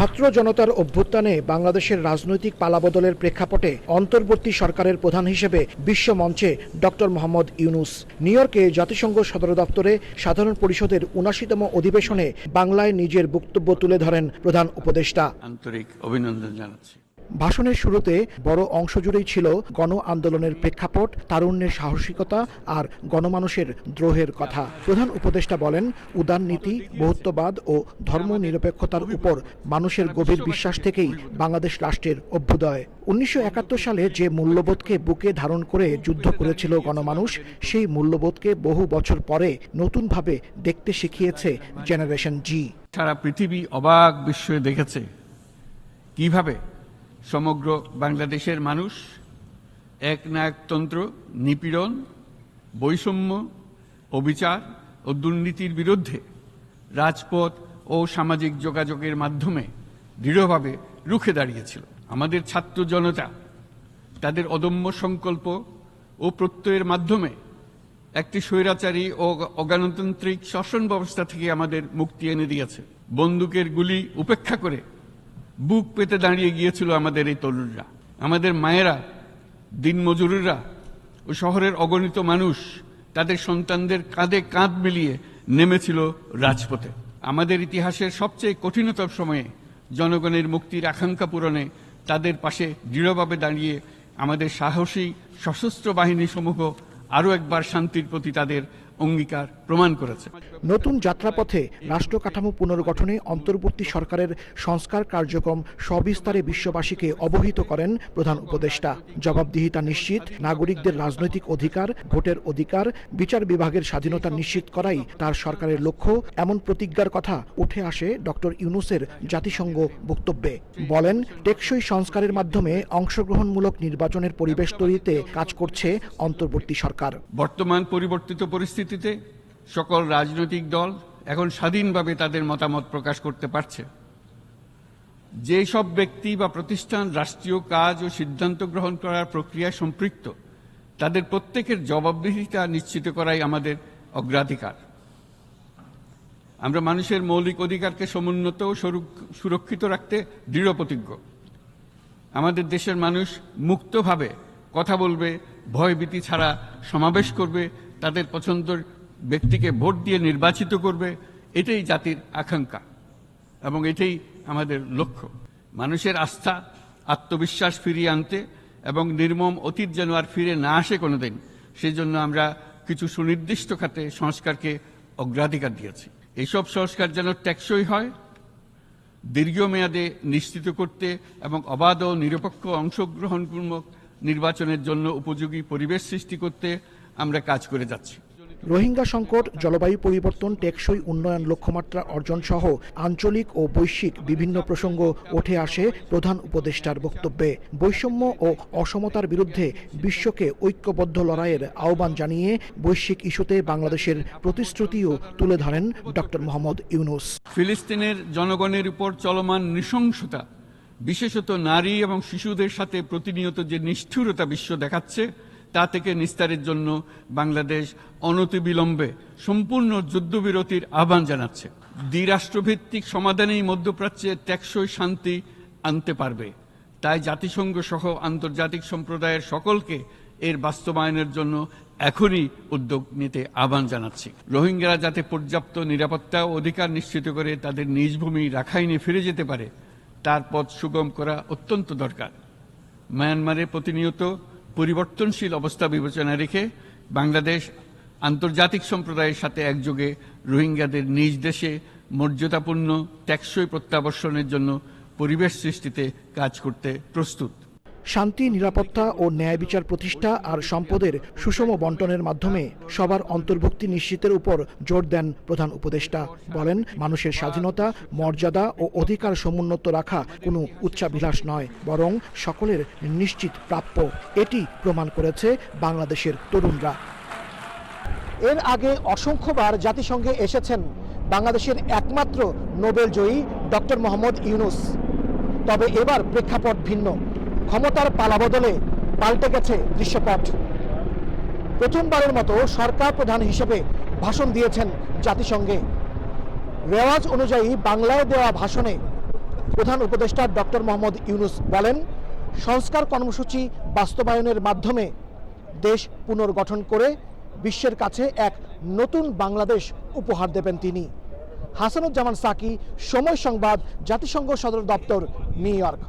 ছাত্র জনতার অভ্যুত্থানে বাংলাদেশের রাজনৈতিক পালাবদলের প্রেক্ষাপটে অন্তর্বর্তী সরকারের প্রধান হিসেবে বিশ্ব মঞ্চে ডক্টর মোহাম্মদ ইউনুস। নিউ ইয়র্কে জাতিসংঘ সদর দপ্তরে সাধারণ পরিষদের উনাশিতম অধিবেশনে বাংলায় নিজের বক্তব্য তুলে ধরেন প্রধান উপদেষ্টা। আন্তরিক অভিনন্দন জানাচ্ছি। ভাষণের শুরুতে বড় অংশ জুড়েই ছিল গণ আন্দোলনের প্রেক্ষাপট, তারুণ্যের সাহসিকতা আর গণমানুষের দ্রোহের কথা। প্রধান উপদেষ্টা বলেন, উদার নীতি, বহুত্ববাদ ও ধর্ম নিরপেক্ষতার উপর মানুষের গভীর বিশ্বাস থেকেই বাংলাদেশ রাষ্ট্রের অভ্যুদয়। উনিশশো একাত্তর সালে যে মূল্যবোধকে বুকে ধারণ করে যুদ্ধ করেছিল গণমানুষ, সেই মূল্যবোধকে বহু বছর পরে নতুনভাবে দেখতে শিখিয়েছে জেনারেশন জি। সারা পৃথিবী অবাক বিস্ময়ে দেখেছে কীভাবে সমগ্র বাংলাদেশের মানুষ, একনায়কতন্ত্র, নিপীড়ন, বৈষম্য, অবিচার ও দুর্নীতির বিরুদ্ধে রাজপথ ও সামাজিক যোগাযোগের মাধ্যমে দৃঢ়ভাবে রুখে দাঁড়িয়েছিল। আমাদের ছাত্র জনতা তাদের অদম্য সংকল্প ও প্রত্যয়ের মাধ্যমে একটি স্বৈরাচারী ও অগণতান্ত্রিক শাসন ব্যবস্থা থেকে আমাদের মুক্তি এনে দিয়েছে। বন্দুকের গুলি উপেক্ষা করে বুক পেতে দাঁড়িয়ে গিয়েছিল আমাদের এই তরুণরা। আমাদের মায়েরা, দিনমজুররা ও শহরের অগণিত মানুষ তাদের সন্তানদের কাঁধে কাঁধ মিলিয়ে নেমেছিল রাজপথে। আমাদের ইতিহাসের সবচেয়ে কঠিনতম সময়ে জনগণের মুক্তির আকাঙ্ক্ষা পূরণে তাদের পাশে দৃঢ়ভাবে দাঁড়িয়ে আমাদের সাহসী সশস্ত্র বাহিনী সমূহ আরও একবার শান্তির প্রতি তাদের অঙ্গীকার প্রমাণ করেছে। নতুন যাত্রাপথে রাষ্ট্র কাঠামো পুনর্গঠনে অন্তর্বর্তী সরকারের সংস্কার কার্যক্রম সবিস্তারে বিশ্ববাসীকে অবহিত করেন প্রধান উপদেষ্টা। জবাবদিহিতা নিশ্চিত নাগরিকদের রাজনৈতিক অধিকার ভোটের অধিকার বিচার বিভাগের স্বাধীনতা নিশ্চিত করাই তার সরকারের লক্ষ্য এমন প্রতিজ্ঞার কথা উঠে আসে ডক্টর ইউনুসের জাতিসংঘ বক্তব্যে। বলেন টেকসই সংস্কারের মাধ্যমে অংশগ্রহণমূলক নির্বাচনের পরিবেশ তৈরিতে কাজ করছে অন্তর্বর্তী সরকার। বর্তমান পরিবর্তিত পরিস্থিতিতে সকল রাজনৈতিক দল এখন স্বাধীনভাবে তাদের মতামত প্রকাশ করতে পারছে। যেসব ব্যক্তি বা প্রতিষ্ঠান রাষ্ট্রীয় কাজ ও সিদ্ধান্ত গ্রহণ করার প্রক্রিয়ায় সম্পৃক্ত, তাদের প্রত্যেকের জবাবদিহিতা নিশ্চিত করাই আমাদের অগ্রাধিকার। আমরা মানুষের মৌলিক অধিকারকে সমুন্নত ও সুরক্ষিত রাখতে দৃঢ় প্রতিজ্ঞ। আমাদের দেশের মানুষ মুক্তভাবে কথা বলবে, ভয়ভীতি ছাড়া সমাবেশ করবে তাদের পছন্দের ব্যক্তিকে ভোট দিয়ে নির্বাচিত করবে, এটাই জাতির আকাঙ্ক্ষা এবং এটাই আমাদের লক্ষ্য। মানুষের আস্থা, আত্মবিশ্বাস ফিরিয়ে আনতে এবং নির্মম অতীত যেন আর ফিরে না আসে কোনোদিন সেই জন্য আমরা কিছু সুনির্দিষ্ট খাতে সংস্কারকে অগ্রাধিকার দিয়েছি। এইসব সংস্কার যেন টেকসই হয়, দীর্ঘমেয়াদে নিশ্চিত করতে এবং অবাধ ও নিরপেক্ষ অংশগ্রহণপূর্বক নির্বাচনের জন্য উপযোগী পরিবেশ সৃষ্টি করতে আমরা কাজ করে যাচ্ছি। রোহিঙ্গা সংকট জলবায়ু পরিবর্তন টেকসই উন্নয়ন লক্ষ্যমাত্রা অর্জন সহ আঞ্চলিক ও বৈশ্বিক বিভিন্ন প্রসঙ্গ উঠে আসে প্রধান উপদেষ্টার বক্তব্যে। বৈষম্য ও অসমতার বিরুদ্ধে বিশ্বকে ঐক্যবদ্ধ লড়াইয়ের আহ্বান জানিয়ে বৈশ্বিক ইস্যুতে বাংলাদেশের প্রতিশ্রুতিও তুলে ধরেন ডক্টর মোহাম্মদ ইউনুস। ফিলিস্তিনের জনগণের উপর চলমান নৃশংসতা বিশেষত নারী এবং শিশুদের সাথে প্রতিনিয়ত যে নিষ্ঠুরতা বিশ্ব দেখাচ্ছে তা থেকে নিস্তারের জন্য বাংলাদেশ অনতিবিলম্বে সম্পূর্ণ যুদ্ধবিরতির আহ্বান জানাচ্ছে। দ্বিরাষ্ট্রভিত্তিক সমাধানেই মধ্যপ্রাচ্যে টেকসই শান্তি আনতে পারবে। তাই জাতিসংঘ সহ আন্তর্জাতিক সম্প্রদায়ের সকলকে এর বাস্তবায়নের জন্য এখনই উদ্যোগ নিতে আহ্বান জানাচ্ছি। রোহিঙ্গারা যাতে পর্যাপ্ত নিরাপত্তা ও অধিকার নিশ্চিত করে তাদের নিজ ভূমি রাখাইনে ফিরে যেতে পারে, তার পথ সুগম করা অত্যন্ত দরকার। মায়ানমারে প্রতিনিয়ত পরিবর্তনশীল অবস্থা বিবেচনা রেখে বাংলাদেশ আন্তর্জাতিক সম্প্রদায়ের সাথে একযোগে রোহিঙ্গাদের নিজ দেশে মর্যাদাপূর্ণ ট্যাক্সই প্রত্যাবর্ষণের জন্য পরিবেশ সৃষ্টিতে কাজ করতে প্রস্তুত। শান্তি, নিরাপত্তা ও ন্যায় বিচার প্রতিষ্ঠা আর সম্পদের সুষম বন্টনের মাধ্যমে সবার অন্তর্ভুক্তি নিশ্চিতের উপর জোর দেন প্রধান উপদেষ্টা। বলেন, মানুষের স্বাধীনতা, মর্যাদা ও অধিকার সমুন্নত রাখা কোনো উচ্চাভিলাষ নয়, বরং সকলের নিশ্চিত প্রাপ্য। এটি প্রমাণ করেছে বাংলাদেশের তরুণরা। এর আগে অসংখ্যবার জাতিসংঘে এসেছেন বাংলাদেশের একমাত্র নোবেল জয়ী ডক্টর মোহাম্মদ ইউনুস। তবে এবার প্রেক্ষাপট ভিন্ন। ক্ষমতার পালাবদলে পাল্টে গেছে দৃশ্যপট। প্রথমবারের মতো সরকার প্রধান হিসেবে ভাষণ দিয়েছেন জাতিসংঘে। রেওয়াজ অনুযায়ী বাংলায় দেওয়া ভাষণে প্রধান উপদেষ্টা ডক্টর মোহাম্মদ ইউনুস বলেন, সংস্কার কর্মসূচি বাস্তবায়নের মাধ্যমে দেশ পুনর্গঠন করে বিশ্বের কাছে এক নতুন বাংলাদেশ উপহার দেবেন তিনি। হাসানুজ্জামান সাকি, সময় সংবাদ, জাতিসংঘ সদর দপ্তর, নিউ ইয়র্ক।